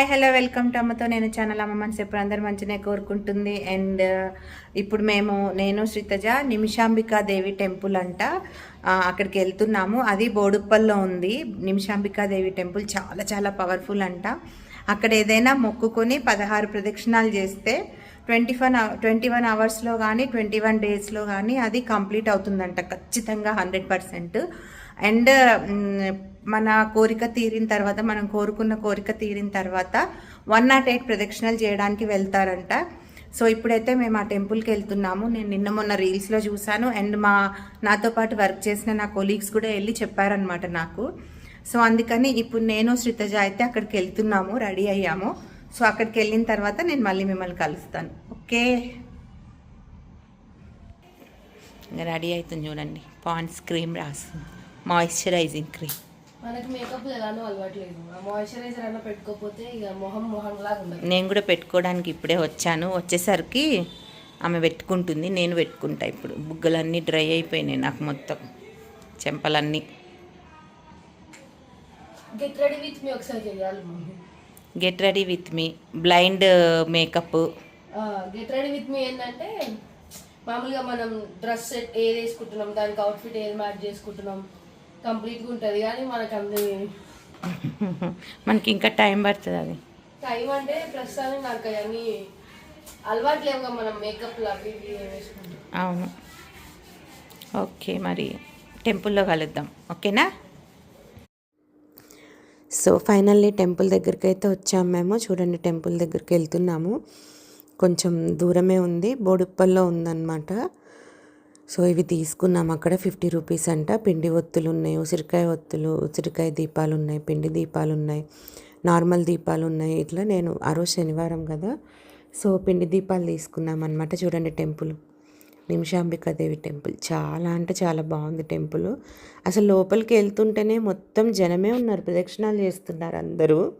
Hi hello welcome to అమ్మతో నేను channel అమ్మ మనసు ఎప్పుడు అందరు మంచినే కోరుకుంటుంది. అండ్ uh, ఇప్పుడు మేము నేను శ్రీతజ నిమిషాంబికాదేవి టెంపుల్ అంట. అక్కడికి వెళ్తున్నాము. అది బోడుప్పల్లో ఉంది. నిమిషాంబికాదేవి టెంపుల్ చాలా చాలా పవర్ఫుల్ అంట. అక్కడ ఏదైనా మొక్కుకొని పదహారు ప్రదక్షిణాలు చేస్తే ట్వంటీ వన్ ట్వంటీ వన్ అవర్స్లో కానీ ట్వంటీ వన్ డేస్లో కానీ అది కంప్లీట్ అవుతుందంట. ఖచ్చితంగా హండ్రెడ్ పర్సెంట్. అండ్ మన కోరిక తీరిన తర్వాత మనం కోరుకున్న కోరిక తీరిన తర్వాత వన్ నాట్ ఎయిట్ ప్రదక్షిణలు చేయడానికి వెళ్తారంట. సో ఇప్పుడైతే మేము ఆ టెంపుల్కి వెళ్తున్నాము. నేను నిన్న మొన్న రీల్స్లో చూశాను. అండ్ మా నాతో పాటు వర్క్ చేసిన నా కొలీగ్స్ కూడా వెళ్ళి చెప్పారనమాట నాకు. సో అందుకని ఇప్పుడు నేను శ్రీతజ అయితే అక్కడికి వెళ్తున్నాము. రెడీ అయ్యాము. సో అక్కడికి వెళ్ళిన తర్వాత నేను మళ్ళీ మిమ్మల్ని కలుస్తాను. ఓకే? ఇంకా రెడీ అవుతుంది చూడండి. పాండ్స్ క్రీమ్ రాస్తుంది. Moisturising cream. మనకి మేకప్ ఎలానో అలవాట్లేదు. మాయిశ్చరైజర్ అన్న పెట్టుకోకపోతే ఇక మొహం మొహం లాగా ఉండదు. నేను కూడా పెట్టుకోవడానికి ఇప్పుడే వచ్చాను. వచ్చేసరికి ఆమె పెట్టుకుంటుంది నేను పెట్టుకుంటా ఇప్పుడు. బుగ్గలన్నీ డ్రై అయిపోయినాయి నాకు మొత్తం. చెంపలన్నీ. గెట్ రెడీ విత్ మీ ఒకసారి చేయాలి get ready with me blind makeup get ready with me ఏంటంటే మామూలుగా మనం డ్రెస్ సెట్ ఏది వేసుకుంటున్నాం దానికి అవుట్ఫిట్ ఏది మ్యాచ్ చేసుకుంటున్నాం కంప్లీట్గా ఉంటుంది కానీ మనకు మనకి ఇంకా టైం పడుతుంది అది. టైం అంటే ప్రస్తుతానికి నాకు అవన్నీ అలవాటు లేవుగా మనం మేకప్ అవి అవును. ఓకే మరి టెంపుల్లో కలుద్దాం ఓకేనా? సో ఫైనల్లీ టెంపుల్ దగ్గరికి అయితే వచ్చాము మేము. చూడండి టెంపుల్ దగ్గరికి వెళ్తున్నాము. కొంచెం దూరమే ఉంది బోడుప్పల్లో ఉందన్నమాట. సో ఇవి తీసుకున్నాం. అక్కడ ఫిఫ్టీ రూపీస్ అంట. పిండి ఒత్తులు ఉన్నాయి. ఉసిరికాయ ఒత్తులు ఉసిరికాయ దీపాలు ఉన్నాయి. పిండి దీపాలు ఉన్నాయి. నార్మల్ దీపాలు ఉన్నాయి. ఇట్లా నేను ఆ రోజు శనివారం కదా. సో పిండి దీపాలు తీసుకున్నాం అనమాట చూడండి టెంపుల్. నిమిషాంబికాదేవి టెంపుల్. చాలా అంటే చాలా బాగుంది టెంపుల్. అసలు లోపలికి వెళ్తుంటేనే మొత్తం జనమే ఉన్నారు. ప్రదక్షిణాలు చేస్తున్నారు అందరూ.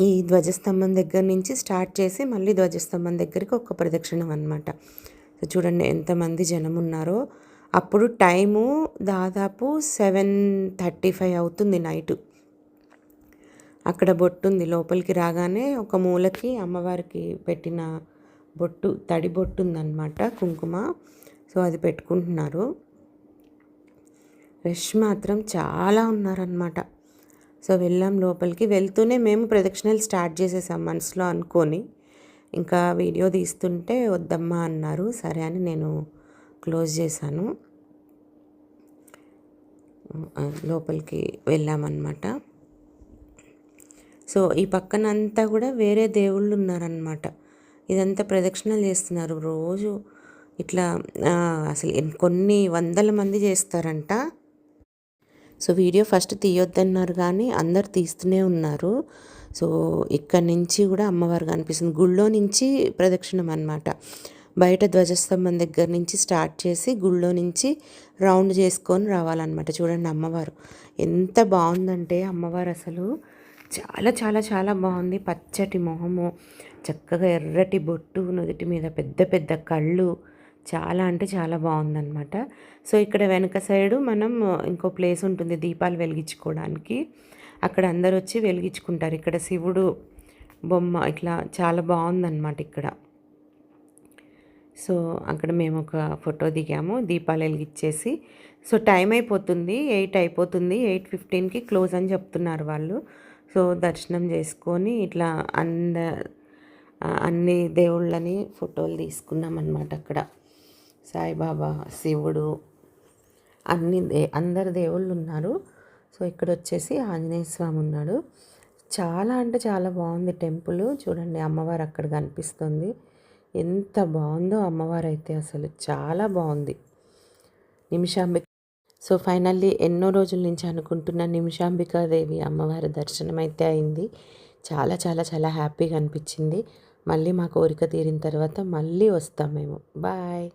ఈ ధ్వజస్తంభం దగ్గర నుంచి స్టార్ట్ చేసి మళ్ళీ ధ్వజస్తంభం దగ్గరికి ఒక ప్రదక్షిణం అనమాట సో చూడండి ఎంతమంది జనం ఉన్నారో అప్పుడు టైము దాదాపు సెవెన్ థర్టీ ఫైవ్ అవుతుంది నైటు. అక్కడ బొట్టు ఉంది లోపలికి రాగానే ఒక మూలకి అమ్మవారికి పెట్టిన బొట్టు తడి బొట్టు ఉందన్నమాట కుంకుమ. సో అది పెట్టుకుంటున్నారు. రష్ మాత్రం చాలా ఉన్నారనమాట సో వెళ్ళాం లోపలికి. వెళ్తూనే మేము ప్రదక్షిణలు స్టార్ట్ చేసేసాం మనసులో అనుకొని. ఇంకా వీడియో తీస్తుంటే వద్దమ్మా అన్నారు. సరే అని నేను క్లోజ్ చేశాను. లోపలికి వెళ్ళామన్నమాట. సో ఈ పక్కన అంతా కూడా వేరే దేవుళ్ళు ఉన్నారనమాట ఇదంతా ప్రదక్షిణలు చేస్తున్నారు. రోజు ఇట్లా అసలు కొన్ని వందల మంది చేస్తారంట. సో వీడియో ఫస్ట్ తీయొద్దన్నారు కానీ అందరు తీస్తూనే ఉన్నారు. సో ఇక్కడ నుంచి కూడా అమ్మవారు కనిపిస్తుంది. గుళ్ళో నుంచి ప్రదక్షిణం అన్నమాట. బయట ధ్వజస్తంభం దగ్గర నుంచి స్టార్ట్ చేసి గుళ్ళో నుంచి రౌండ్ చేసుకొని రావాలన్నమాట. చూడండి అమ్మవారు ఎంత బాగుందంటే అమ్మవారు అసలు చాలా చాలా చాలా బాగుంది. పచ్చటి మొహము చక్కగా ఎర్రటి బొట్టు నుదుటి మీద పెద్ద పెద్ద కళ్ళు. చాలా అంటే చాలా బాగుందన్నమాట. సో ఇక్కడ వెనక సైడు మనం ఇంకో ప్లేస్ ఉంటుంది దీపాలు వెలిగించుకోవడానికి. అక్కడ అందరు వచ్చి వెలిగించుకుంటారు. ఇక్కడ శివుడు బొమ్మ ఇట్లా చాలా బాగుందన్నమాట ఇక్కడ. సో అక్కడ మేము ఒక ఫోటో దిగాము దీపాలు వెలిగించేసి. సో టైం అయిపోతుంది ఎయిట్ అయిపోతుంది ఎయిట్ ఫిఫ్టీన్కి క్లోజ్ అని చెప్తున్నారు వాళ్ళు. సో దర్శనం చేసుకొని ఇట్లా అంద అన్ని దేవుళ్ళని ఫోటోలు తీసుకున్నాం అనమాట అక్కడ. సాయిబాబా శివుడు అన్ని దే అందరు దేవుళ్ళు ఉన్నారు. సో ఇక్కడ వచ్చేసి ఆంజనేయ స్వామి ఉన్నాడు. చాలా అంటే చాలా బాగుంది టెంపుల్. చూడండి అమ్మవారు అక్కడ కనిపిస్తుంది. ఎంత బాగుందో అమ్మవారు అయితే అసలు. చాలా బాగుంది. నిమిషాంబిక సో ఫైనల్లీ ఎన్నో రోజుల నుంచి అనుకుంటున్న నిమిషాంబికాదేవి అమ్మవారి దర్శనం అయితే అయింది. చాలా చాలా చాలా హ్యాపీగా అనిపించింది. మళ్ళీ మా కోరిక తీరిన తర్వాత మళ్ళీ వస్తాం మేము. బాయ్!